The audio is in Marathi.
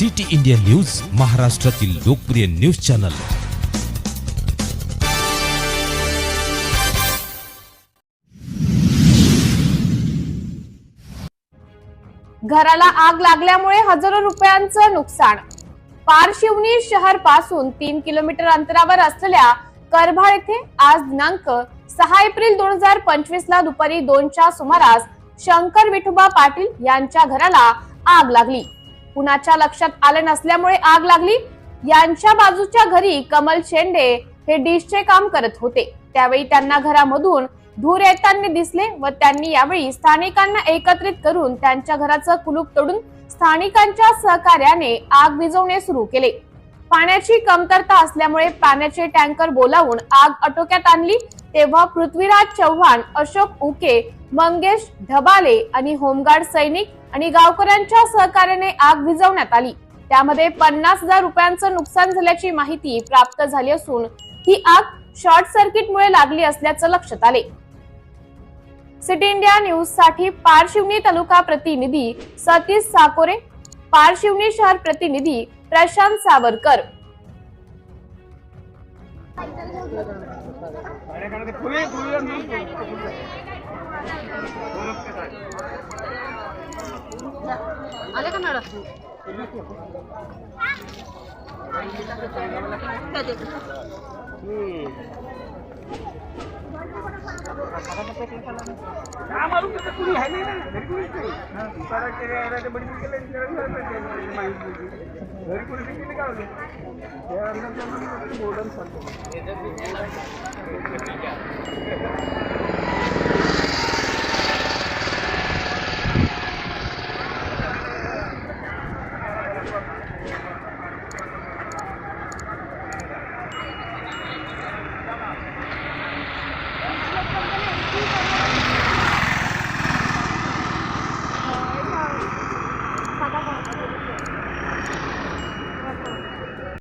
सिटी इंडिया न्यूज महाराष्ट्रातील लोकप्रिय न्यूज चॅनल. घराला आग लागल्यामुळे हजारो रुपयांचं नुकसान. पारशिवनी शहरपासून तीन किलोमीटर अंतरावर असलेल्या करभाळ येथे आज दिनांक सहा एप्रिल दोन हजार पंचवीस ला दुपारी दोनच्या सुमारास शंकर विठोबा पाटील यांच्या घराला आग लागली. कुणाच्या लक्षात आले नसल्यामुळे आग लागली. यांच्या बाजूच्या घरी कमल शेंडे हे डिशचे काम करत होते. त्यावेळी त्यांना घरामधून धूर येताना दिसले व त्यांनी यावेळी स्थानिकांना एकत्रित करून त्यांच्या घराचं कुलूप तोडून स्थानिकांच्या सहकार्याने आग विझवणे सुरू केले. पाण्याची कमतरता असल्यामुळे पाण्याचे टँकर बोलावून आग आटोक्यात आणली. तेव्हा पृथ्वीराज चव्हाण अशोक उके मंगेश ढबाले आणि होमगार्ड सैनिक आणि गावकऱ्यांच्या सहकार्याने आग विझवण्यात आली त्यामध्ये पन्नास हजार रुपयांचं नुकसान झाल्याची माहिती प्राप्त झाली असून ही आग शॉर्ट सर्किटमुळे लागली असल्याचं लक्षात आले सिटी इंडिया न्यूजसाठी पारशिवनी तालुका प्रतिनिधी सतीश साकोरे पारशिवनी शहर प्रतिनिधी प्रशांत सावरकर आले का मॅडम काय देतो? घरी Yeah.